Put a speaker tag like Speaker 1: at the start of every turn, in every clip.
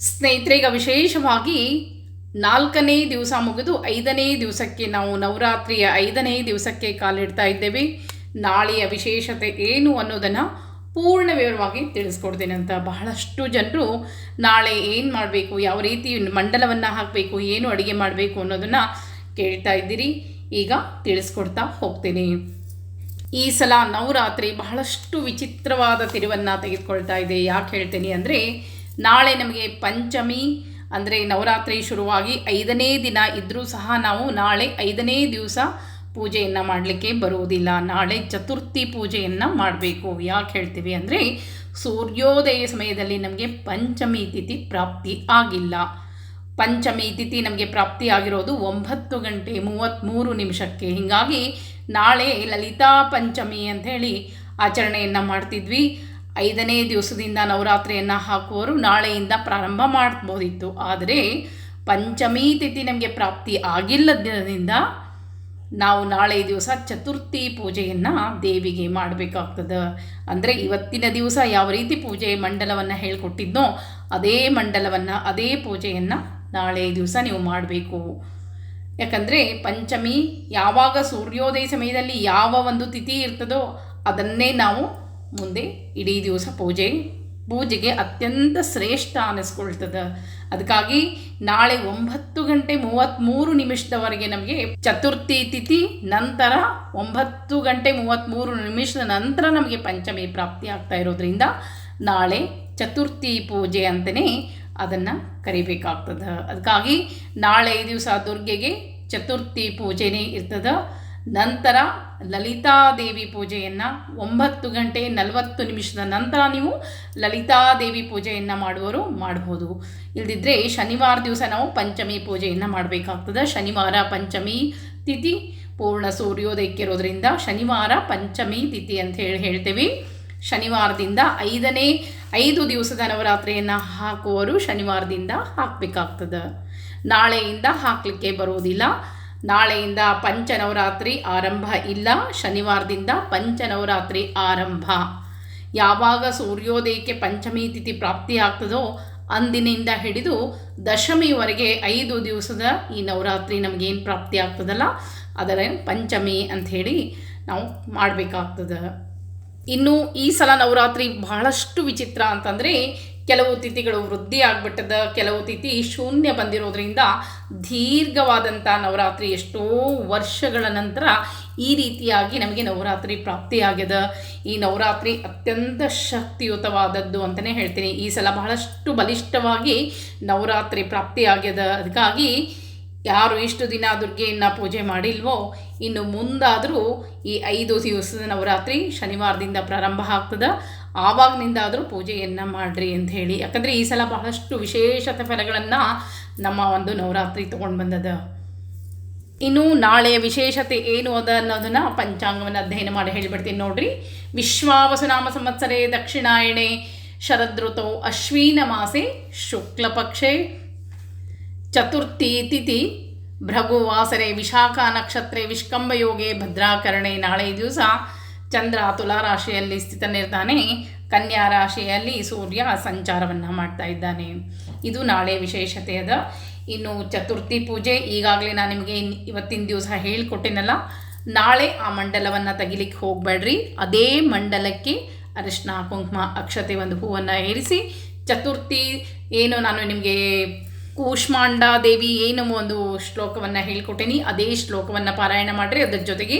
Speaker 1: ಸ್ನೇಹಿತರೆ ವಿಶೇಷವಾಗಿ ನಾಲ್ಕನೇ ದಿವಸ ಮುಗಿದು ಐದನೇ ದಿವಸಕ್ಕೆ ನಾವು ನವರಾತ್ರಿಯ ಐದನೇ ದಿವಸಕ್ಕೆ ಕಾಲಿಡ್ತಾ ಇದ್ದೇವೆ. ನಾಳೆಯ ವಿಶೇಷತೆ ಏನು ಅನ್ನೋದನ್ನು ಪೂರ್ಣ ವಿವರವಾಗಿ ತಿಳಿಸ್ಕೊಡ್ತೇನೆ ಅಂತ ಬಹಳಷ್ಟು ಜನರು ನಾಳೆ ಏನು ಮಾಡಬೇಕು, ಯಾವ ರೀತಿ ಮಂಡಲವನ್ನು ಹಾಕಬೇಕು, ಏನು ಅಡುಗೆ ಮಾಡಬೇಕು ಅನ್ನೋದನ್ನು ಕೇಳ್ತಾ ಇದ್ದೀರಿ. ಈಗ ತಿಳಿಸ್ಕೊಡ್ತಾ ಹೋಗ್ತೇನೆ. ಈ ಸಲ ನವರಾತ್ರಿ ಬಹಳಷ್ಟು ವಿಚಿತ್ರವಾದ ತಿರುವನ್ನು ತೆಗೆದುಕೊಳ್ತಾ ಇದೆ. ಯಾಕೆ ಹೇಳ್ತೇನೆ ಅಂದರೆ ನಾಳೆ ನಮಗೆ ಪಂಚಮಿ, ಅಂದರೆ ನವರಾತ್ರಿ ಶುರುವಾಗಿ ಐದನೇ ದಿನ ಇದ್ದರೂ ಸಹ ನಾವು ನಾಳೆ ಐದನೇ ದಿವಸ ಪೂಜೆಯನ್ನು ಮಾಡಲಿಕ್ಕೆ ಬರುವುದಿಲ್ಲ. ನಾಳೆ ಚತುರ್ಥಿ ಪೂಜೆಯನ್ನು ಮಾಡಬೇಕು. ಯಾಕೆ ಹೇಳ್ತೀವಿ ಅಂದರೆ, ಸೂರ್ಯೋದಯ ಸಮಯದಲ್ಲಿ ನಮಗೆ ಪಂಚಮಿ ತಿಥಿ ಪ್ರಾಪ್ತಿ ಆಗಿಲ್ಲ. ಪಂಚಮಿ ತಿಥಿ ನಮಗೆ ಪ್ರಾಪ್ತಿ ಆಗಿರೋದು ಒಂಬತ್ತು ಗಂಟೆ ಮೂವತ್ತ್ಮೂರು ನಿಮಿಷಕ್ಕೆ. ಹೀಗಾಗಿ ನಾಳೆ ಲಲಿತಾ ಪಂಚಮಿ ಅಂಥೇಳಿ ಆಚರಣೆಯನ್ನು ಮಾಡ್ತಿದ್ವಿ. ಐದನೇ ದಿವಸದಿಂದ ನವರಾತ್ರಿಯನ್ನು ಹಾಕುವವರು ನಾಳೆಯಿಂದ ಪ್ರಾರಂಭ ಮಾಡ್ಬೋದಿತ್ತು ಆದರೆ ಪಂಚಮಿ ತಿಥಿ ನಮಗೆ ಪ್ರಾಪ್ತಿ ಆಗಿಲ್ಲದಿಂದ ನಾವು ನಾಳೆ ದಿವಸ ಚತುರ್ಥಿ ಪೂಜೆಯನ್ನು ದೇವಿಗೆ ಮಾಡಬೇಕಾಗ್ತದೆ. ಅಂದರೆ ಇವತ್ತಿನ ದಿವಸ ಯಾವ ರೀತಿ ಪೂಜೆ ಮಂಡಲವನ್ನು ಹೇಳ್ಕೊಟ್ಟಿದ್ನೋ ಅದೇ ಮಂಡಲವನ್ನು, ಅದೇ ಪೂಜೆಯನ್ನು ನಾಳೆ ದಿವಸ ನೀವು ಮಾಡಬೇಕು. ಯಾಕಂದರೆ ಪಂಚಮಿ ಯಾವಾಗ ಸೂರ್ಯೋದಯ ಸಮಯದಲ್ಲಿ ಯಾವ ಒಂದು ತಿಥಿ ಇರ್ತದೋ ಅದನ್ನೇ ನಾವು ಮುಂದೆ ಇಡೀ ದಿವಸ ಪೂಜೆ, ಪೂಜೆಗೆ ಅತ್ಯಂತ ಶ್ರೇಷ್ಠ ಅನ್ನಿಸ್ಕೊಳ್ತದೆ ಅದಕ್ಕಾಗಿ ನಾಳೆ ಒಂಬತ್ತು ಗಂಟೆ ಮೂವತ್ತ್ಮೂರು ನಿಮಿಷದವರೆಗೆ ನಮಗೆ ಚತುರ್ಥಿ ತಿಥಿ, ನಂತರ ಒಂಬತ್ತು ಗಂಟೆ ಮೂವತ್ತ್ಮೂರು ನಿಮಿಷದ ನಂತರ ನಮಗೆ ಪಂಚಮಿ ಪ್ರಾಪ್ತಿ ಆಗ್ತಾ ಇರೋದ್ರಿಂದ ನಾಳೆ ಚತುರ್ಥಿ ಪೂಜೆ ಅಂತಲೇ ಅದನ್ನು ಕರಿಬೇಕಾಗ್ತದೆ. ಅದಕ್ಕಾಗಿ ನಾಳೆ ದಿವಸ ದುರ್ಗೆಗೆ ಚತುರ್ಥಿ ಪೂಜೆನೇ ಇರ್ತದೆ. ನಂತರ ಲಲಿತಾದೇವಿ ಪೂಜೆಯನ್ನು ಒಂಬತ್ತು ಗಂಟೆ ನಲವತ್ತು ನಿಮಿಷದ ನಂತರ ನೀವು ಲಲಿತಾದೇವಿ ಪೂಜೆಯನ್ನು ಮಾಡುವವರು ಮಾಡ್ಬೋದು. ಇಲ್ದಿದ್ರೆ ಶನಿವಾರ ದಿವಸ ನಾವು ಪಂಚಮಿ ಪೂಜೆಯನ್ನು ಮಾಡಬೇಕಾಗ್ತದೆ. ಶನಿವಾರ ಪಂಚಮಿ ತಿಥಿ ಪೂರ್ಣ ಸೂರ್ಯೋದಯಕ್ಕೆ ಇರೋದ್ರಿಂದ ಶನಿವಾರ ಪಂಚಮಿ ತಿಥಿ ಅಂತ ಹೇಳಿ ಹೇಳ್ತೇವೆ. ಶನಿವಾರದಿಂದ ಐದನೇ, ಐದು ದಿವಸದ ನವರಾತ್ರಿಯನ್ನು ಹಾಕುವರು ಶನಿವಾರದಿಂದ ಹಾಕಬೇಕಾಗ್ತದೆ. ನಾಳೆಯಿಂದ ಹಾಕಲಿಕ್ಕೆ ಬರುವುದಿಲ್ಲ ನಾಳೆಯಿಂದ ಪಂಚನವರಾತ್ರಿ ಆರಂಭ ಇಲ್ಲ. ಶನಿವಾರದಿಂದ ಪಂಚನವರಾತ್ರಿ ಆರಂಭ. ಯಾವಾಗ ಸೂರ್ಯೋದಯಕ್ಕೆ ಪಂಚಮಿ ತಿಥಿ ಪ್ರಾಪ್ತಿ ಆಗ್ತದೋ ಅಂದಿನಿಂದ ಹಿಡಿದು ದಶಮಿವರೆಗೆ ಐದು ದಿವಸದ ಈ ನವರಾತ್ರಿ ನಮಗೇನು ಪ್ರಾಪ್ತಿ ಆಗ್ತದಲ್ಲ ಅದರ ಪಂಚಮಿ ಅಂಥೇಳಿ ನಾವು ಮಾಡಬೇಕಾಗ್ತದೆ. ಇನ್ನು ಈ ಸಲ ನವರಾತ್ರಿ ಬಹಳಷ್ಟು ವಿಚಿತ್ರ ಅಂತಂದರೆ ಕೆಲವು ತಿಥಿಗಳು ವೃದ್ಧಿ ಆಗ್ಬಿಟ್ಟದ, ಕೆಲವು ತಿಥಿ ಶೂನ್ಯ ಬಂದಿರೋದ್ರಿಂದ ದೀರ್ಘವಾದಂಥ ನವರಾತ್ರಿ ಎಷ್ಟೋ ವರ್ಷಗಳ ನಂತರ ಈ ರೀತಿಯಾಗಿ ನಮಗೆ ನವರಾತ್ರಿ ಪ್ರಾಪ್ತಿಯಾಗ್ಯದ. ಈ ನವರಾತ್ರಿ ಅತ್ಯಂತ ಶಕ್ತಿಯುತವಾದದ್ದು ಅಂತಲೇ ಹೇಳ್ತೀನಿ. ಈ ಸಲ ಬಹಳಷ್ಟು ಬಲಿಷ್ಠವಾಗಿ ನವರಾತ್ರಿ ಪ್ರಾಪ್ತಿಯಾಗ್ಯದ. ಅದಕ್ಕಾಗಿ ಯಾರು ಇಷ್ಟು ದಿನ ದುರ್ಗೆಯನ್ನು ಪೂಜೆ ಮಾಡಿಲ್ವೋ, ಇನ್ನು ಮುಂದಾದರೂ ಈ ಐದು ದಿವಸದ ನವರಾತ್ರಿ ಶನಿವಾರದಿಂದ ಪ್ರಾರಂಭ ಆಗ್ತದೆ. ಆವಾಗಿನಿಂದಾದರೂ ಪೂಜೆಯನ್ನು ಮಾಡಿರಿ ಅಂತ ಹೇಳಿ. ಯಾಕಂದರೆ ಈ ಸಲ ಬಹಳಷ್ಟು ವಿಶೇಷತೆ ಫಲಗಳನ್ನು ನಮ್ಮ ಒಂದು ನವರಾತ್ರಿ ತೊಗೊಂಡು ಬಂದದ. ಇನ್ನು ನಾಳೆಯ ವಿಶೇಷತೆ ಏನು ಅದ ಅನ್ನೋದನ್ನು ಪಂಚಾಂಗವನ್ನು ಅಧ್ಯಯನ ಮಾಡಿ ಹೇಳಿಬಿಡ್ತೀನಿ ನೋಡ್ರಿ. ವಿಶ್ವಾವಸುನಾಮ ಸಂವತ್ಸರೇ ದಕ್ಷಿಣಾಯಣೆ, ಶರದೃತೌ ಅಶ್ವಿನ ಮಾಸೆ ಶುಕ್ಲಪಕ್ಷೆ ಚತುರ್ಥಿ ತಿಥಿ ಭೃಗುವಾಸರೆ ವಿಶಾಖ ನಕ್ಷತ್ರೆ ವಿಷ್ಕಂಭಯೋಗೆ ಭದ್ರಾಕರಣೆ ನಾಳೆ ದಿವಸ ಚಂದ್ರ ತುಲಾ ರಾಶಿಯಲ್ಲಿ ಸ್ಥಿತನಿರ್ತಾನೆ ಕನ್ಯಾ ರಾಶಿಯಲ್ಲಿ ಸೂರ್ಯ ಸಂಚಾರವನ್ನು ಮಾಡ್ತಾ ಇದ್ದಾನೆ. ಇದು ನಾಳೆ ವಿಶೇಷತೆ ಅದ ಇನ್ನು ಚತುರ್ಥಿ ಪೂಜೆ, ಈಗಾಗಲೇ ನಾನು ನಿಮಗೆ ಇವತ್ತಿನ ದಿವಸ ಹೇಳಿಕೊಟ್ಟೆನಲ್ಲ, ನಾಳೆ ಆ ಮಂಡಲವನ್ನು ತೆಗಿಲಿಕ್ಕೆ ಹೋಗಬೇಡ್ರಿ. ಅದೇ ಮಂಡಲಕ್ಕೆ ಅರಿಶಿನ ಕುಂಕುಮ ಅಕ್ಷತೆ ಒಂದು ಹೂವನ್ನು ಏರಿಸಿ, ಚತುರ್ಥಿ ಏನು ನಾನು ನಿಮಗೆ ಕೂಷ್ಮಾಂಡ ದೇವಿ ಏನು ಒಂದು ಶ್ಲೋಕವನ್ನು ಹೇಳ್ಕೊಟ್ಟೇನಿ, ಅದೇ ಶ್ಲೋಕವನ್ನು ಪಾರಾಯಣ ಮಾಡಿರಿ. ಅದರ ಜೊತೆಗೆ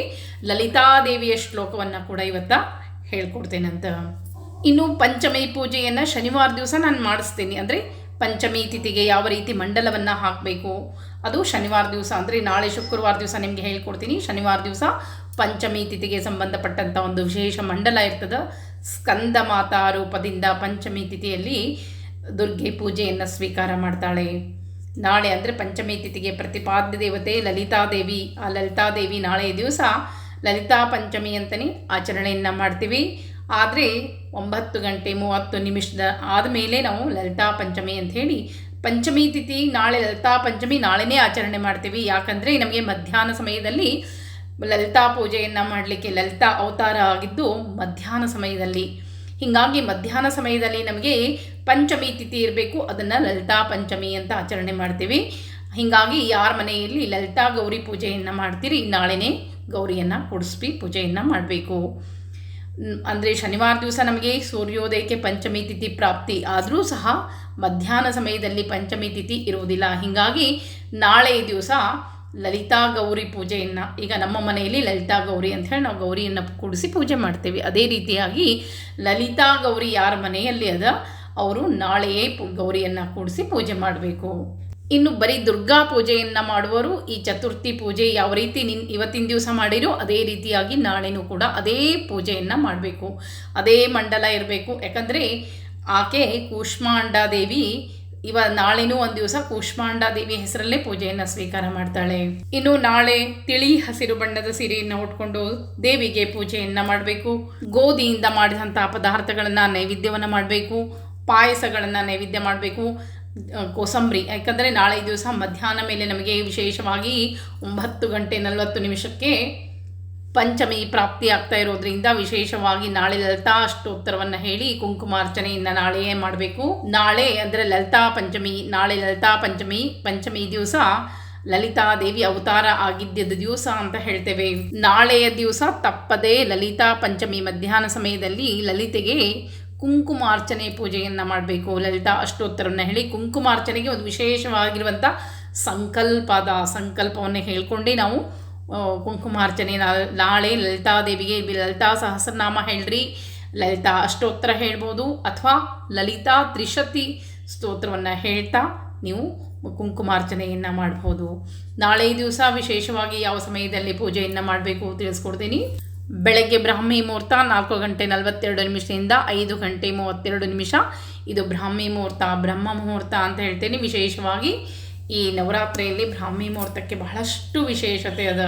Speaker 1: ಲಲಿತಾದೇವಿಯ ಶ್ಲೋಕವನ್ನು ಕೂಡ ಇವತ್ತ ಹೇಳ್ಕೊಡ್ತೇನಂತ. ಇನ್ನು ಪಂಚಮಿ ಪೂಜೆಯನ್ನು ಶನಿವಾರ ದಿವಸ ನಾನು ಮಾಡಿಸ್ತೀನಿ. ಅಂದರೆ ಪಂಚಮಿ ತಿಥಿಗೆ ಯಾವ ರೀತಿ ಮಂಡಲವನ್ನು ಹಾಕಬೇಕು, ಅದು ಶನಿವಾರ ದಿವಸ. ಅಂದರೆ ನಾಳೆ ಶುಕ್ರವಾರ ದಿವಸ ನಿಮಗೆ ಹೇಳ್ಕೊಡ್ತೀನಿ. ಶನಿವಾರ ದಿವಸ ಪಂಚಮಿ ತಿಥಿಗೆ ಸಂಬಂಧಪಟ್ಟಂಥ ಒಂದು ವಿಶೇಷ ಮಂಡಲ ಇರ್ತದೆ. ಸ್ಕಂದ ಮಾತಾ ರೂಪದಿಂದ ಪಂಚಮಿ ತಿಥಿಯಲ್ಲಿ ದುರ್ಗೆ ಪೂಜೆಯನ್ನು ಸ್ವೀಕಾರ ಮಾಡ್ತಾಳೆ. ನಾಳೆ ಅಂದರೆ ಪಂಚಮಿ ತಿಥಿಗೆ ಪ್ರತಿಪಾದ್ಯ ದೇವತೆ ಲಲಿತಾದೇವಿ ಆ ಲಲಿತಾದೇವಿ ನಾಳೆ ದಿವಸ ಲಲಿತಾ ಪಂಚಮಿ ಅಂತಲೇ ಆಚರಣೆಯನ್ನು ಮಾಡ್ತೀವಿ. ಆದರೆ ಒಂಬತ್ತು ಗಂಟೆ ಮೂವತ್ತು ನಿಮಿಷದ ಆದಮೇಲೆ ನಾವು ಲಲಿತಾ ಪಂಚಮಿ ಅಂತ ಹೇಳಿ ಪಂಚಮಿ ತಿಥಿ, ನಾಳೆ ಲಲಿತಾ ಪಂಚಮಿ ನಾಳೆನೇ ಆಚರಣೆ ಮಾಡ್ತೀವಿ. ಯಾಕಂದರೆ ನಮಗೆ ಮಧ್ಯಾಹ್ನ ಸಮಯದಲ್ಲಿ ಲಲಿತಾ ಪೂಜೆಯನ್ನು ಮಾಡಲಿಕ್ಕೆ ಲಲಿತಾ ಅವತಾರ ಆಗಿದ್ದು ಮಧ್ಯಾಹ್ನ ಸಮಯದಲ್ಲಿ. ಹೀಗಾಗಿ ಮಧ್ಯಾಹ್ನ ಸಮಯದಲ್ಲಿ ನಮಗೆ ಪಂಚಮಿ ತಿಥಿ ಇರಬೇಕು, ಅದನ್ನು ಲಲಿತಾ ಪಂಚಮಿ ಅಂತ ಆಚರಣೆ ಮಾಡ್ತೀವಿ. ಹೀಗಾಗಿ ಯಾರ ಮನೆಯಲ್ಲಿ ಲಲಿತಾ ಗೌರಿ ಪೂಜೆಯನ್ನು ಮಾಡ್ತೀರಿ, ನಾಳೆನೇ ಗೌರಿಯನ್ನು ಕೊಡಿಸ್ಬಿ ಪೂಜೆಯನ್ನು ಮಾಡಬೇಕು. ಅಂದರೆ ಶನಿವಾರ ದಿವಸ ನಮಗೆ ಸೂರ್ಯೋದಯಕ್ಕೆ ಪಂಚಮಿ ತಿಥಿ ಪ್ರಾಪ್ತಿ ಆದರೂ ಸಹ ಮಧ್ಯಾಹ್ನ ಸಮಯದಲ್ಲಿ ಪಂಚಮಿ ತಿಥಿ ಇರುವುದಿಲ್ಲ. ಹೀಗಾಗಿ ನಾಳೆ ದಿವಸ ಲಲಿತಾ ಗೌರಿ ಪೂಜೆಯನ್ನು, ಈಗ ನಮ್ಮ ಮನೆಯಲ್ಲಿ ಲಲಿತಾ ಗೌರಿ ಅಂತ ಹೇಳಿ ನಾವು ಗೌರಿಯನ್ನು ಕೂಡಿಸಿ ಪೂಜೆ ಮಾಡ್ತೇವೆ. ಅದೇ ರೀತಿಯಾಗಿ ಲಲಿತಾ ಗೌರಿ ಯಾರ ಮನೆಯಲ್ಲಿ ಅದ, ಅವರು ನಾಳೆಯೇ ಗೌರಿಯನ್ನು ಕೂಡಿಸಿ ಪೂಜೆ ಮಾಡಬೇಕು. ಇನ್ನು ಬರೀ ದುರ್ಗಾ ಪೂಜೆಯನ್ನು ಮಾಡುವರು ಈ ಚತುರ್ಥಿ ಪೂಜೆ ಯಾವ ರೀತಿ ನಿನ್, ಇವತ್ತಿನ ದಿವಸ ಮಾಡಿರೋ ಅದೇ ರೀತಿಯಾಗಿ ನಾಳೆನೂ ಕೂಡ ಅದೇ ಪೂಜೆಯನ್ನು ಮಾಡಬೇಕು. ಅದೇ ಮಂಡಲ ಇರಬೇಕು. ಯಾಕಂದರೆ ಆಕೆ ಕೂಷ್ಮಾಂಡ ದೇವಿ ಇವ ನಾಳೆನೂ ಒಂದು ದಿವಸ ಕೂಷ್ಮಾಂಡ ದೇವಿ ಹೆಸರಲ್ಲೇ ಪೂಜೆಯನ್ನು ಸ್ವೀಕಾರ ಮಾಡ್ತಾಳೆ. ಇನ್ನು ನಾಳೆ ತಿಳಿ ಹಸಿರು ಬಣ್ಣದ ಸೀರೆಯನ್ನು ಉಟ್ಕೊಂಡು ದೇವಿಗೆ ಪೂಜೆಯನ್ನು ಮಾಡಬೇಕು. ಗೋಧಿಯಿಂದ ಮಾಡಿದಂತಹ ಪದಾರ್ಥಗಳನ್ನು ನೈವೇದ್ಯವನ್ನು ಮಾಡಬೇಕು. ಪಾಯಸಗಳನ್ನು ನೈವೇದ್ಯ ಮಾಡಬೇಕು. ಕೋಸಂಬರಿ, ಯಾಕಂದರೆ ನಾಳೆ ದಿವಸ ಮಧ್ಯಾಹ್ನ ಮೇಲೆ ನಮಗೆ ವಿಶೇಷವಾಗಿ ಒಂಬತ್ತು ಗಂಟೆ ನಲವತ್ತು ನಿಮಿಷಕ್ಕೆ ಪಂಚಮಿ ಪ್ರಾಪ್ತಿ ಆಗ್ತಾ ಇರೋದ್ರಿಂದ ವಿಶೇಷವಾಗಿ ನಾಳೆ ಲಲಿತಾ ಅಷ್ಟೋತ್ತರವನ್ನು ಹೇಳಿ ಕುಂಕುಮಾರ್ಚನೆಯಿಂದ ನಾಳೆಯೇ ಮಾಡಬೇಕು. ನಾಳೆ ಅಂದರೆ ಲಲಿತಾ ಪಂಚಮಿ, ನಾಳೆ ಲಲಿತಾ ಪಂಚಮಿ ಪಂಚಮಿ ದಿವಸ ಲಲಿತಾ ದೇವಿ ಅವತಾರ ಆಗಿದ್ದ ದಿವಸ ಅಂತ ಹೇಳ್ತೇವೆ. ನಾಳೆಯ ದಿವಸ ತಪ್ಪದೇ ಲಲಿತಾ ಪಂಚಮಿ ಮಧ್ಯಾಹ್ನ ಸಮಯದಲ್ಲಿ ಲಲಿತೆಗೆ ಕುಂಕುಮಾರ್ಚನೆ ಪೂಜೆಯನ್ನು ಮಾಡಬೇಕು. ಲಲಿತಾ ಅಷ್ಟೋತ್ತರವನ್ನು ಹೇಳಿ ಕುಂಕುಮಾರ್ಚನೆಗೆ ಒಂದು ವಿಶೇಷವಾಗಿರುವಂಥ ಸಂಕಲ್ಪದ ಸಂಕಲ್ಪವನ್ನು ಹೇಳ್ಕೊಂಡೇ ನಾವು. ಕುಂಕುಮಾರ್ಚನೆ ನಾಳೆ ಲಲಿತಾ ದೇವಿಗೆ ಲಲಿತಾ ಸಹಸ್ರನಾಮ ಹೇಳ್ರಿ. ಲಲಿತಾ ಅಷ್ಟೋತ್ತರ ಹೇಳ್ಬೋದು. ಅಥವಾ ಲಲಿತಾ ತ್ರಿಶತಿ ಸ್ತೋತ್ರವನ್ನು ಹೇಳ್ತಾ ನೀವು ಕುಂಕುಮಾರ್ಚನೆಯನ್ನು ಮಾಡ್ಬೋದು. ನಾಳೆ ದಿವಸ ವಿಶೇಷವಾಗಿ ಯಾವ ಸಮಯದಲ್ಲಿ ಪೂಜೆಯನ್ನು ಮಾಡಬೇಕು ತಿಳಿಸ್ಕೊಡ್ತೀನಿ. ಬೆಳಗ್ಗೆ ಬ್ರಾಹ್ಮಿ ಮುಹೂರ್ತ ನಾಲ್ಕು ಗಂಟೆ ನಲವತ್ತೆರಡು ನಿಮಿಷದಿಂದ ಐದು ಗಂಟೆ ಮೂವತ್ತೆರಡು ನಿಮಿಷ. ಇದು ಬ್ರಾಹ್ಮಿ ಮುಹೂರ್ತ, ಬ್ರಹ್ಮ ಮುಹೂರ್ತ ಅಂತ ಹೇಳ್ತೇನೆ. ವಿಶೇಷವಾಗಿ ಈ ನವರಾತ್ರಿಯಲ್ಲಿ ಬ್ರಾಹ್ಮಿ ಮುಹೂರ್ತಕ್ಕೆ ಬಹಳಷ್ಟು ವಿಶೇಷತೆ ಅದ.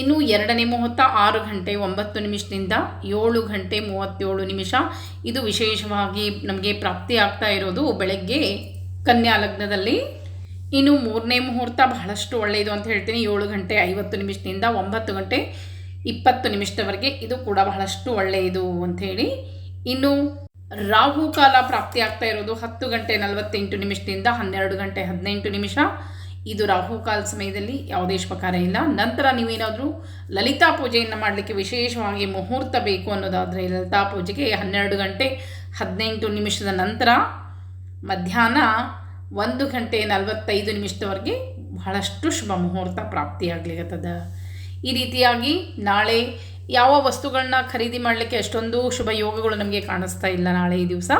Speaker 1: ಇನ್ನು ಎರಡನೇ ಮುಹೂರ್ತ ಆರು ಗಂಟೆ ಒಂಬತ್ತು ನಿಮಿಷದಿಂದ ಏಳು ಗಂಟೆ ಮೂವತ್ತೇಳು ನಿಮಿಷ. ಇದು ವಿಶೇಷವಾಗಿ ನಮಗೆ ಪ್ರಾಪ್ತಿ ಆಗ್ತಾ ಇರೋದು ಬೆಳಗ್ಗೆ ಕನ್ಯಾ ಲಗ್ನದಲ್ಲಿ. ಇನ್ನು ಮೂರನೇ ಮುಹೂರ್ತ ಬಹಳಷ್ಟು ಒಳ್ಳೆಯದು ಅಂತ ಹೇಳ್ತೀನಿ. ಏಳು ಗಂಟೆ ಐವತ್ತು ನಿಮಿಷದಿಂದ ಒಂಬತ್ತು ಗಂಟೆ ಇಪ್ಪತ್ತು ನಿಮಿಷದವರೆಗೆ ಇದು ಕೂಡ ಬಹಳಷ್ಟು ಒಳ್ಳೆಯದು ಅಂಥೇಳಿ ಇನ್ನು ರಾಹುಕಾಲ ಪ್ರಾಪ್ತಿ ಆಗ್ತಾ ಇರೋದು ಹತ್ತು ಗಂಟೆ ನಲವತ್ತೆಂಟು ನಿಮಿಷದಿಂದ ಹನ್ನೆರಡು ಗಂಟೆ ಹದಿನೆಂಟು ನಿಮಿಷ. ಇದು ರಾಹುಕಾಲ ಸಮಯದಲ್ಲಿ ಯಾವುದೇ ಶುಭಕಾರ ಇಲ್ಲ. ನಂತರ ನೀವೇನಾದರೂ ಲಲಿತಾ ಪೂಜೆಯನ್ನು ಮಾಡಲಿಕ್ಕೆ ವಿಶೇಷವಾಗಿ ಮುಹೂರ್ತ ಬೇಕು ಅನ್ನೋದಾದರೆ ಲಲಿತಾ ಪೂಜೆಗೆ ಹನ್ನೆರಡು ಗಂಟೆ ಹದಿನೆಂಟು ನಿಮಿಷದ ನಂತರ ಮಧ್ಯಾಹ್ನ ಒಂದು ಗಂಟೆ ನಲವತ್ತೈದು ನಿಮಿಷದವರೆಗೆ ಬಹಳಷ್ಟು ಶುಭ ಮುಹೂರ್ತ ಪ್ರಾಪ್ತಿಯಾಗ್ಲಿಕ್ಕತ್ತದ ಈ ರೀತಿಯಾಗಿ ನಾಳೆ ಯಾವ ವಸ್ತುಗಳನ್ನ ಖರೀದಿ ಮಾಡಲಿಕ್ಕೆ ಅಷ್ಟೊಂದು ಶುಭ ಯೋಗಗಳು ನಮಗೆ ಕಾಣಿಸ್ತಾ ಇಲ್ಲ ನಾಳೆ ಈ ದಿವಸ.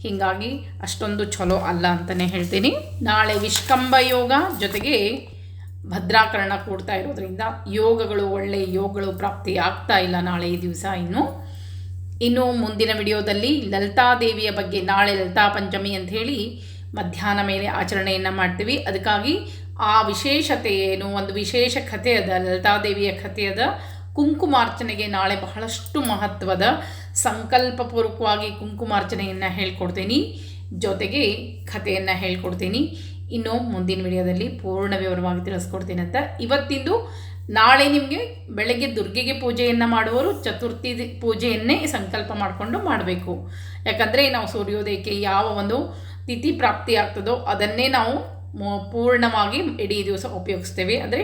Speaker 1: ಹೀಗಾಗಿ ಅಷ್ಟೊಂದು ಚಲೋ ಅಲ್ಲ ಅಂತಲೇ ಹೇಳ್ತೀನಿ. ನಾಳೆ ವಿಷ್ಕಂಬ ಯೋಗ ಜೊತೆಗೆ ಭದ್ರಾಕರಣ ಕೂಡ್ತಾ ಇರೋದ್ರಿಂದ ಯೋಗಗಳು ಒಳ್ಳೆಯ ಯೋಗಗಳು ಪ್ರಾಪ್ತಿ ಆಗ್ತಾ ಇಲ್ಲ ನಾಳೆ ಈ ದಿವಸ ಇನ್ನು. ಇನ್ನು ಮುಂದಿನ ವಿಡಿಯೋದಲ್ಲಿ ಲಲಿತಾ ದೇವಿಯ ಬಗ್ಗೆ ನಾಳೆ ಲಲಿತಾ ಪಂಚಮಿ ಅಂತ ಹೇಳಿ ಮಧ್ಯಾಹ್ನ ಮೇಲೆ ಆಚರಣೆಯನ್ನು ಮಾಡ್ತೀವಿ. ಅದಕ್ಕಾಗಿ ಆ ವಿಶೇಷತೆ ಏನು, ಒಂದು ವಿಶೇಷ ಕಥೆ ಅದ ಲಲಿತಾದೇವಿಯ ಕಥೆ ಅದ ಕುಂಕುಮಾರ್ಚನೆಗೆ ನಾಳೆ ಬಹಳಷ್ಟು ಮಹತ್ವದ ಸಂಕಲ್ಪಪೂರ್ವಕವಾಗಿ ಕುಂಕುಮಾರ್ಚನೆಯನ್ನು ಹೇಳ್ಕೊಡ್ತೀನಿ. ಜೊತೆಗೆ ಕಥೆಯನ್ನು ಹೇಳ್ಕೊಡ್ತೀನಿ. ಇನ್ನು ಮುಂದಿನ ವಿಡಿಯೋದಲ್ಲಿ ಪೂರ್ಣ ವಿವರವಾಗಿ ತಿಳಿಸ್ಕೊಡ್ತೀನಿ ಅಂತ. ಇವತ್ತಿಂದು ನಾಳೆ ನಿಮಗೆ ಬೆಳಗ್ಗೆ ದುರ್ಗೆಗೆ ಪೂಜೆಯನ್ನು ಮಾಡುವವರು ಚತುರ್ಥಿ ಪೂಜೆಯನ್ನೇ ಸಂಕಲ್ಪ ಮಾಡಿಕೊಂಡು ಮಾಡಬೇಕು. ಯಾಕಂದರೆ ನಾವು ಸೂರ್ಯೋದಯಕ್ಕೆ ಯಾವ ಒಂದು ತಿಥಿ ಪ್ರಾಪ್ತಿ ಆಗ್ತದೋ ಅದನ್ನೇ ನಾವು ಪೂರ್ಣವಾಗಿ ಇಡೀ ದಿವಸ ಉಪಯೋಗಿಸ್ತೇವೆ. ಅಂದರೆ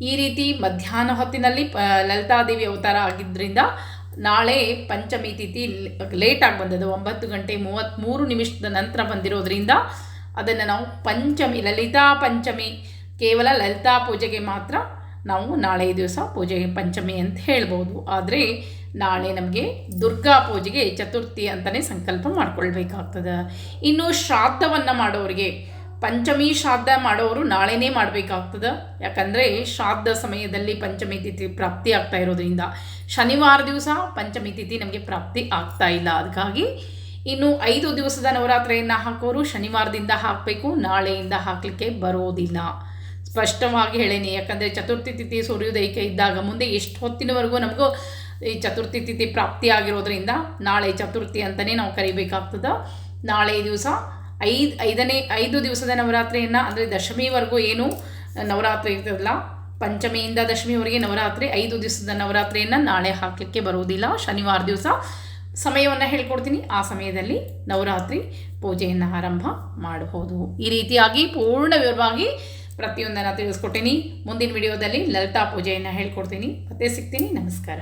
Speaker 1: ಈ ರೀತಿ ಮಧ್ಯಾಹ್ನ ಹೊತ್ತಿನಲ್ಲಿ, ಪ, ಲಲಿತಾದೇವಿ ಅವತಾರ ಆಗಿದ್ದರಿಂದ ನಾಳೆ ಪಂಚಮಿ ತಿಥಿ ಆಗಿ ಬಂದದ್ದು. ಒಂಬತ್ತು ಗಂಟೆ ಮೂವತ್ತ್ಮೂರು ನಿಮಿಷದ ನಂತರ ಬಂದಿರೋದ್ರಿಂದ ಅದನ್ನು ನಾವು ಪಂಚಮಿ, ಲಲಿತಾ ಪಂಚಮಿ, ಕೇವಲ ಲಲಿತಾ ಪೂಜೆಗೆ ಮಾತ್ರ ನಾವು ನಾಳೆ ದಿವಸ ಪೂಜೆಗೆ ಪಂಚಮಿ ಅಂತ ಹೇಳ್ಬೋದು. ಆದರೆ ನಾಳೆ ನಮಗೆ ದುರ್ಗಾ ಪೂಜೆಗೆ ಚತುರ್ಥಿ ಅಂತಲೇ ಸಂಕಲ್ಪ ಮಾಡ್ಕೊಳ್ಬೇಕಾಗ್ತದೆ. ಇನ್ನು ಶ್ರಾದ್ದವನ್ನು ಮಾಡೋರಿಗೆ ಪಂಚಮಿ ಶ್ರಾದ್ದ ಮಾಡೋರು ನಾಳೆನೇ ಮಾಡಬೇಕಾಗ್ತದೆ. ಯಾಕಂದರೆ ಶ್ರಾದ್ದ ಸಮಯದಲ್ಲಿ ಪಂಚಮಿ ತಿಥಿ ಪ್ರಾಪ್ತಿ ಆಗ್ತಾ ಇರೋದ್ರಿಂದ ಶನಿವಾರ ದಿವಸ ಪಂಚಮಿ ತಿಥಿ ನಮಗೆ ಪ್ರಾಪ್ತಿ ಆಗ್ತಾ ಇಲ್ಲ. ಅದಕ್ಕಾಗಿ ಇನ್ನು ಐದು ದಿವಸದ ನವರಾತ್ರಿಯನ್ನು ಹಾಕೋರು ಶನಿವಾರದಿಂದ ಹಾಕಬೇಕು, ನಾಳೆಯಿಂದ ಹಾಕಲಿಕ್ಕೆ ಬರೋದಿಲ್ಲ. ಸ್ಪಷ್ಟವಾಗಿ ಹೇಳೇನಿ, ಯಾಕಂದರೆ ಚತುರ್ಥಿ ತಿಥಿ ಸೂರ್ಯೋದಯಕ್ಕೆ ಇದ್ದಾಗ ಮುಂದೆ ಎಷ್ಟು ಹೊತ್ತಿನವರೆಗೂ ನಮಗೂ ಈ ಚತುರ್ಥಿ ತಿಥಿ ಪ್ರಾಪ್ತಿ ಆಗಿರೋದ್ರಿಂದ ನಾಳೆ ಚತುರ್ಥಿ ಅಂತಲೇ ನಾವು ಕರಿಬೇಕಾಗ್ತದೆ. ನಾಳೆ ದಿವಸ ಐದು, ಐದನೇ, ಐದು ದಿವಸದ ನವರಾತ್ರಿಯನ್ನು, ಅಂದರೆ ದಶಮಿವರೆಗೂ ಏನು ನವರಾತ್ರಿ ಇರ್ತದಲ್ಲ ಪಂಚಮಿಯಿಂದ ದಶಮಿವರೆಗೆ ನವರಾತ್ರಿ, ಐದು ದಿವಸದ ನವರಾತ್ರಿಯನ್ನು ನಾಳೆ ಹಾಕಲಿಕ್ಕೆ ಬರುವುದಿಲ್ಲ. ಶನಿವಾರ ದಿವಸ ಸಮಯವನ್ನು ಹೇಳ್ಕೊಡ್ತೀನಿ. ಆ ಸಮಯದಲ್ಲಿ ನವರಾತ್ರಿ ಪೂಜೆಯನ್ನು ಆರಂಭ ಮಾಡಬಹುದು ಈ ರೀತಿಯಾಗಿ ಪೂರ್ಣ ವಿವರವಾಗಿ ಪ್ರತಿಯೊಂದನ್ನು ತಿಳಿಸ್ಕೊಟ್ಟಿನಿ. ಮುಂದಿನ ವಿಡಿಯೋದಲ್ಲಿ ಲಲಿತಾ ಪೂಜೆಯನ್ನು ಹೇಳ್ಕೊಡ್ತೀನಿ. ಮತ್ತೆ ಸಿಗ್ತೀನಿ. ನಮಸ್ಕಾರ.